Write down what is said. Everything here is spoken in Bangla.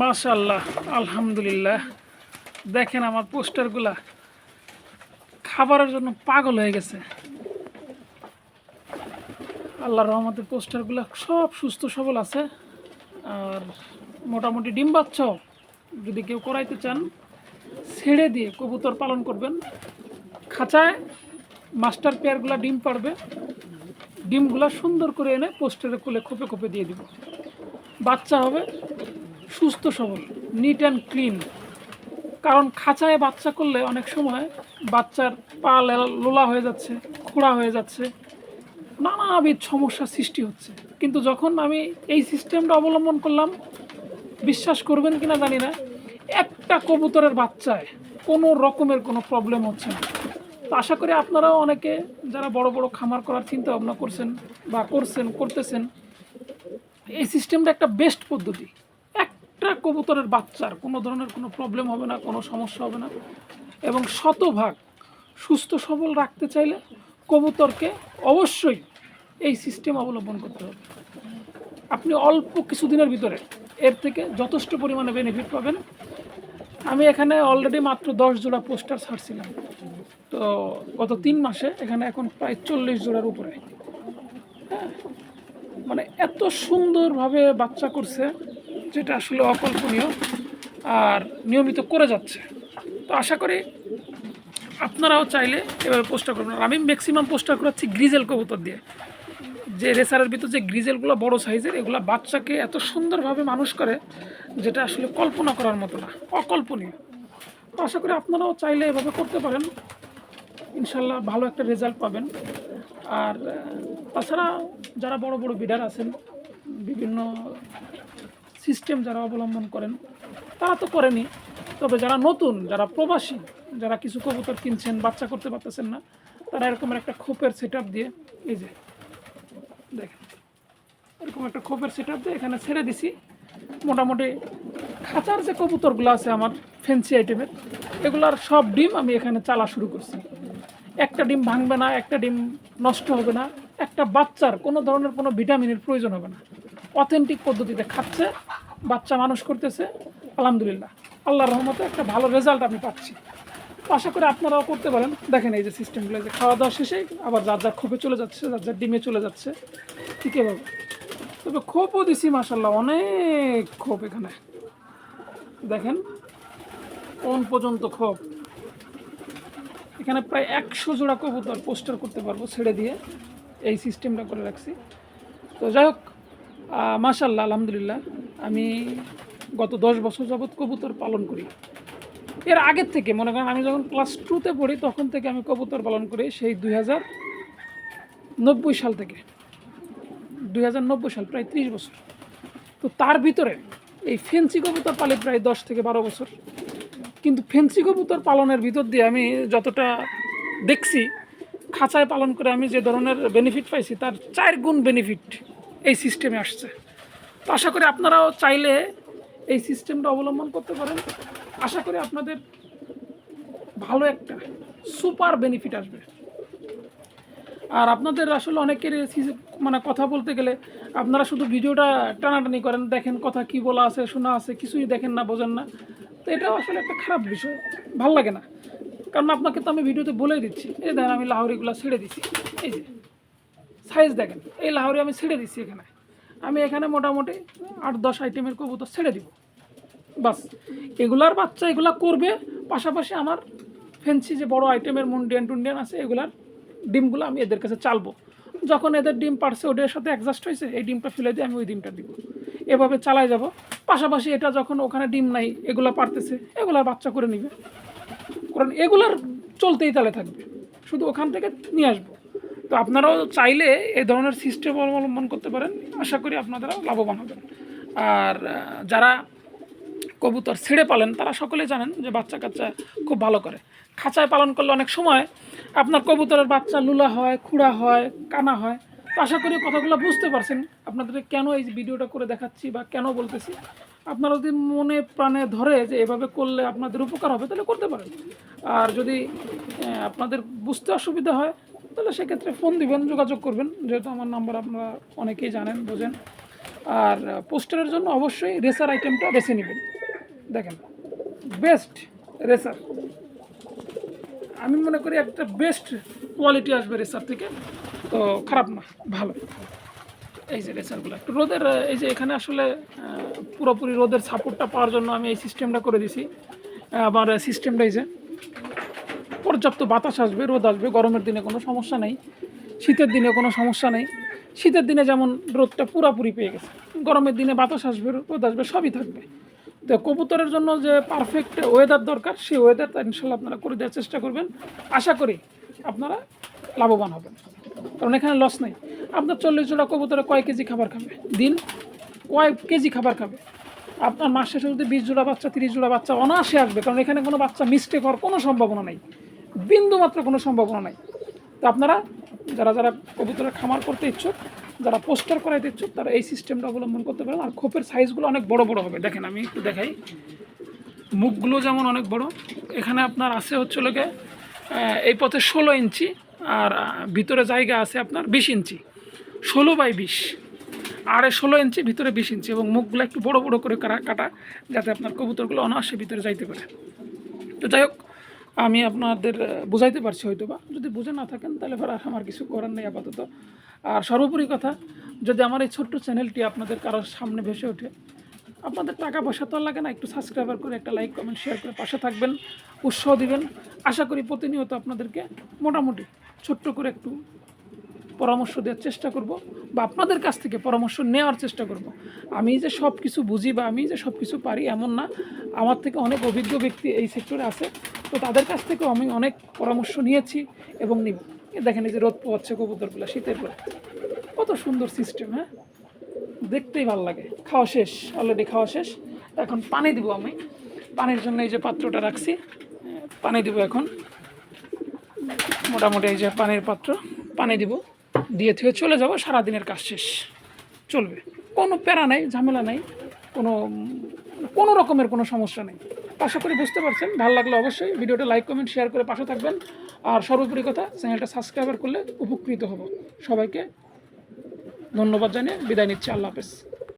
মাশাল্লাহ আলহামদুলিল্লাহ। দেখেন আমার পোস্টারগুলা খাবারের জন্য পাগল হয়ে গেছে। আল্লাহ রহমতের পোস্টারগুলো সব সুস্থ সবল আছে। আর মোটামুটি ডিম বাচ্চাও যদি কেউ করাইতে চান, ছেড়ে দিয়ে কবুতর পালন করবেন। খাঁচায় মাস্টার পেয়ারগুলা ডিম পারবে ডিমগুলা সুন্দর করে এনে পোস্টারে খুলে খোপে খোপে দিয়ে দিব। বাচ্চা হবে সুস্থ সবল নিট অ্যান্ড ক্লিন কারণ খাঁচায় বাচ্চা করলে অনেক সময় বাচ্চার পা লোলা হয়ে যাচ্ছে, খোঁড়া হয়ে যাচ্ছে, নানাবিধ সমস্যার সৃষ্টি হচ্ছে। কিন্তু যখন আমি এই সিস্টেমটা অবলম্বন করলাম, বিশ্বাস করবেন কিনা জানি না, একটা কবুতরের বাচ্চায় কোনো রকমের কোনো প্রবলেম হচ্ছে না। তো আশা করি আপনারাও অনেকে যারা বড় বড় খামার করার চিন্তা ভাবনা করছেন বা করছেন, করতেছেন, এই সিস্টেমটা একটা বেস্ট পদ্ধতি। একটা কবুতরের বাচ্চার, কোনো ধরনের কোনো প্রবলেম হবে না, কোনো সমস্যা হবে না। এবং শতভাগ সুস্থ সবল রাখতে চাইলে কবুতরকে অবশ্যই এই সিস্টেম অবলম্বন করতে হবে। আপনি অল্প কিছুদিনের ভিতরে এর থেকে যথেষ্ট পরিমাণে বেনিফিট পাবেন। আমি এখানে অলরেডি মাত্র দশ জোড়া পোস্টার ছাড়ছিলাম। তো গত তিন মাসে এখানে এখন প্রায় চল্লিশ জোড়ার উপরে। হ্যাঁ মানে এত সুন্দরভাবে বাচ্চা করছে। যেটা আসলে অকল্পনীয় আর নিয়মিত করে যাচ্ছে। তো আশা করি আপনারাও চাইলে এভাবে পোস্টার করবেন। আর আমি ম্যাক্সিমাম পোস্টার করাচ্ছি গ্রিজেল কবুতর দিয়ে। যে রেসারের ভিতর যে গ্রিজেলগুলো বড় সাইজের এগুলো বাচ্চাকে এত সুন্দরভাবে মানুষ করে, যেটা আসলে কল্পনা করার মতো না, অকল্পনীয়। তো আশা করি আপনারাও চাইলে এভাবে করতে পারেন। ইনশাল্লাহ ভালো একটা রেজাল্ট পাবেন। আর তাছাড়া যারা বড় বড় বিডার আছেন, বিভিন্ন সিস্টেম যারা অবলম্বন করেন, তারা তো করেনি। তবে যারা নতুন, যারা প্রবাসী, যারা কিছু কবুতর কিনছেন, বাচ্চা করতে পারতেছেন না, তারা এরকমের একটা খোপের সেট দিয়ে, এই যে, দেখেন, এরকম একটা খোপের সেট দিয়ে এখানে ছেড়ে দিছি। মোটামুটি খাঁচার যে কবুতরগুলো আছে আমার ফেন্সি আইটেমের এগুলার সব ডিম আমি এখানে চালা শুরু করছি। একটা ডিম ভাঙবে না, একটা ডিম নষ্ট হবে না, একটা বাচ্চার কোনো ধরনের কোনো ভিটামিনের প্রয়োজন হবে না। অথেন্টিক পদ্ধতিতে খাচ্ছে, বাচ্চা মানুষ করতেছে, আলহামদুলিল্লাহ। আল্লাহর রহমতে একটা ভালো রেজাল্ট আমি পাচ্ছি আশা করি আপনারাও করতে পারেন। দেখেন এই যে সিস্টেমগুলো যে খাওয়া দাওয়া শেষে আবার যার যার খোপে চলে যাচ্ছে, যার যার ডিমে চলে যাচ্ছে, ঠিক এভাবে। তবে খোপও দিছি মাসাল্লাহ অনেক খোপ এখানে। দেখেন, কোন পর্যন্ত খোপ এখানে প্রায় একশো জোড়া কবুতর পোস্টার করতে পারব ছেড়ে দিয়ে। এই সিস্টেমটা করে রাখছি। তো যাই হোক মাসাল্লাহ আলহামদুলিল্লাহ। আমি গত দশ বছর যাবৎ কবুতর পালন করি। এর আগের থেকে, মনে করেন আমি যখন ক্লাস টুতে পড়ি, তখন থেকে আমি কবুতর পালন করি সেই দুই নব্বই সাল থেকে। দুই হাজার নব্বই সাল, প্রায় ত্রিশ বছর। তো তার ভিতরে এই ফেন্সি কবুতর পালি প্রায় দশ থেকে বারো বছর। কিন্তু ফেন্সি কবুতর পালনের ভিতর দিয়ে আমি যতটা দেখছি, খাঁচায় পালন করে আমি যে ধরনের বেনিফিট পাইছি, তার চার গুণ বেনিফিট এই সিস্টেমে আসছে। তো আশা করি আপনারাও চাইলে এই সিস্টেমটা অবলম্বন করতে পারেন। আশা করি আপনাদের ভালো একটা সুপার বেনিফিট আসবে। আর আপনাদের আসলে অনেকের মানে কথা বলতে গেলে আপনারা শুধু ভিডিওটা টানাটানি করেন, দেখেন কথা কি বলা আছে, শোনা আছে, কিছুই দেখেন না, বোঝেন না। তো এটাও আসলে একটা খারাপ বিষয়, ভালো লাগে না। কারণ আপনাকে তো আমি ভিডিওতে বলেই দিচ্ছি। এই দেখেন আমি লাহোরিগুলো ছেড়ে দিচ্ছি এই যে। সাইজ দেখেন। এই লাহোরি আমি ছেড়ে দিচ্ছি এখানে। আমি এখানে মোটামুটি আট দশ আইটেমের কবুতর ছেড়ে দিব। বাস। এগুলার বাচ্চা এগুলা করবে, পাশাপাশি আমার ফেন্সি যে বড় আইটেমের মুন্ডিয়ান টুন্ডিয়ান আছে, এগুলার ডিমগুলো আমি এদের কাছে চালবো। যখন এদের ডিম পারছে, ওদের সাথে অ্যাডজাস্ট হয়েছে, এই ডিমটা ফেলে দিয়ে আমি ওই ডিমটা দিব। এভাবে চালাই যাব। পাশাপাশি এটা যখন ওখানে ডিম নাই, এগুলো পারতেছে এগুলার বাচ্চা করে নিবে। কারণ এগুলার চলতেই তালে থাকবে। শুধু ওখান থেকে নিয়ে আসব। তো আপনারাও চাইলে এই ধরনের সিস্টেম অবলম্বন করতে পারেন। আশা করি আপনারা লাভবান হবেন। আর যারা কবুতর ছেড়ে পালেন, তারা সকলেই জানেন যে বাচ্চা কাচ্চা খুব ভালো করে। খাঁচায় পালন করলে অনেক সময় আপনার কবুতরের বাচ্চা লুলা হয়, খুঁড়া হয়, কানা হয়। তো আশা করি কথাগুলো বুঝতে পারছেন। আপনাদের কেন এই ভিডিওটা করে দেখাচ্ছি বা কেন বলতেছি? আপনারা যদি মনে প্রাণে ধরে যে এভাবে করলে আপনাদের উপকার হবে, তাহলে করতে পারেন। আর যদি আপনাদের বুঝতে অসুবিধা হয় তাহলে সেক্ষেত্রে ফোন দিবেন, যোগাযোগ করবেন, যেহেতু আমার নাম্বার আপনারা অনেকেই জানেন, বোঝেন। আর পোস্টারের জন্য অবশ্যই রেসার আইটেমটা বেছে নেবেন। দেখেন বেস্ট রেসার আমি মনে করি একটা বেস্ট কোয়ালিটি আসবে রেসার থেকে, তো খারাপ না, ভালো। এই যে রেসারগুলো একটু রোদের এই যে এখানে আসলে পুরোপুরি রোদের সাপোর্টটা পাওয়ার জন্য আমি এই সিস্টেমটা করে দিছি। আমার সিস্টেমটা এই যে পর্যাপ্ত বাতাস আসবে, রোদ আসবে, গরমের দিনে কোনো সমস্যা নেই, শীতের দিনে কোনো সমস্যা নেই। শীতের দিনে যেমন রোদটা পুরাপুরি পেয়ে গেছে, গরমের দিনে বাতাস আসবে, রোদ আসবে, সবই থাকবে। তো কবুতরের জন্য যে পারফেক্ট ওয়েদার দরকার, সেই ওয়েদারটা ইনশাল্লাহ আপনারা করে দেওয়ার চেষ্টা করবেন। আশা করি আপনারা লাভবান হবেন। কারণ এখানে লস নেই। আপনার চল্লিশ জোড়া কবুতরে কয় কেজি খাবার খাবে? দিন কয় কেজি খাবার খাবে? আপনার মাস শেষে যদি বিশ জোড়া বাচ্চা, তিরিশ জোড়া বাচ্চা অনায়াসে আসবে, কারণ এখানে কোনো বাচ্চা মিস্টেক হওয়ার কোনো সম্ভাবনা নেই। বিন্দু মাত্র কোনো সম্ভাবনা নাই। তো আপনারা যারা যারা কবুতরের খামার করতে ইচ্ছুক, যারা পোস্টার করাইতে ইচ্ছুক, তারা এই সিস্টেমটা অবলম্বন করতে পারেন। আর খোপের সাইজগুলো অনেক বড় বড় হবে। দেখেন, আমি একটু দেখাই। মুখগুলো যেমন অনেক বড়। এখানে আপনার আছে হচ্ছে লোকে এই পথে ষোলো ইঞ্চি, আর ভিতরে জায়গা আছে আপনার বিশ ইঞ্চি। ষোলো বাই বিশ। আড়ে ষোলো ইঞ্চি, ভিতরে বিশ ইঞ্চি। এবং মুখগুলো একটু বড় বড় করে কাটা, যাতে আপনার কবুতরগুলো অনায়াসে ভিতরে যাইতে পারে। তো যাই হোক আমি আপনাদের বুঝাইতে পারছি হয়তো বা যদি বুঝে না থাকেন, তাহলে আর আমার কিছু করার নেই আপাতত। আর সর্বোপরি কথা, যদি আমার এই ছোট্ট চ্যানেলটি আপনাদের কারোর সামনে ভেসে ওঠে, আপনাদের টাকা পয়সা তো লাগে না, একটু সাবস্ক্রাইবার করে, একটা লাইক কমেন্ট শেয়ার করে পাশে থাকবেন, উৎসাহ দিবেন। আশা করি প্রতিনিয়ত আপনাদেরকে মোটামুটি ছোট্ট করে একটু পরামর্শ দেওয়ার চেষ্টা করব, বা আপনাদের কাছ থেকে পরামর্শ নেওয়ার চেষ্টা করব। আমি যে সব কিছু বুঝি বা আমি যে সব কিছু পারি এমন না, আমার থেকে অনেক অভিজ্ঞ ব্যক্তি এই সেক্টরে আছে। তো তাদের কাছ থেকেও আমি অনেক পরামর্শ নিয়েছি এবং নিব। দেখেন এই যে রোদ পোয়াচ্ছে কবুতরগুলো শীতের করে কত সুন্দর সিস্টেম হ্যাঁ? দেখতেই ভালো লাগে। খাওয়া শেষ অলরেডি খাওয়া শেষ। এখন পানি দিব আমি। পানির জন্য এই যে পাত্রটা রাখছি। পানি দিব এখন। মোটামুটি এই যে পানির পাত্র, পানি দিব। দিয়ে থেকে চলে যাব, সারাদিনের কাজ শেষ। চলবে। কোনো প্যারা নেই, ঝামেলা নেই। কোনো কোনো রকমের কোনো সমস্যা নেই। আশা করি বুঝতে পারছেন। ভালো লাগলে অবশ্যই ভিডিওটা লাইক কমেন্ট শেয়ার করে পাশে থাকবেন। আর সর্বোপরি কথা, চ্যানেলটা সাবস্ক্রাইবার করলে উপকৃত হব। সবাইকে ধন্যবাদ জানিয়ে বিদায় নিচ্ছি। আল্লাহ হাফেজ।